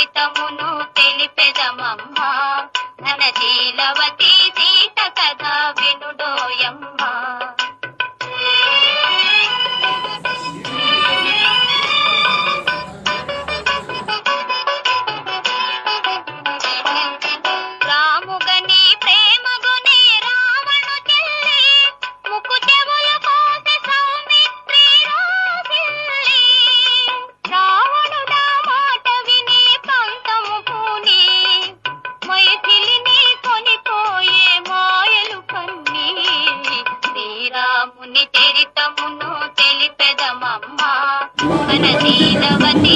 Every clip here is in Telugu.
శ్రీరాముని చరితమును తెలిపెదమమ్మా. ధనశీలవతి సీత శ్రీరాముని చరితమును తెలిపెదమమ్మా. మన నీలవతి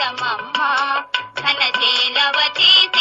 పదమమ్మ ఘన చేలవ చేత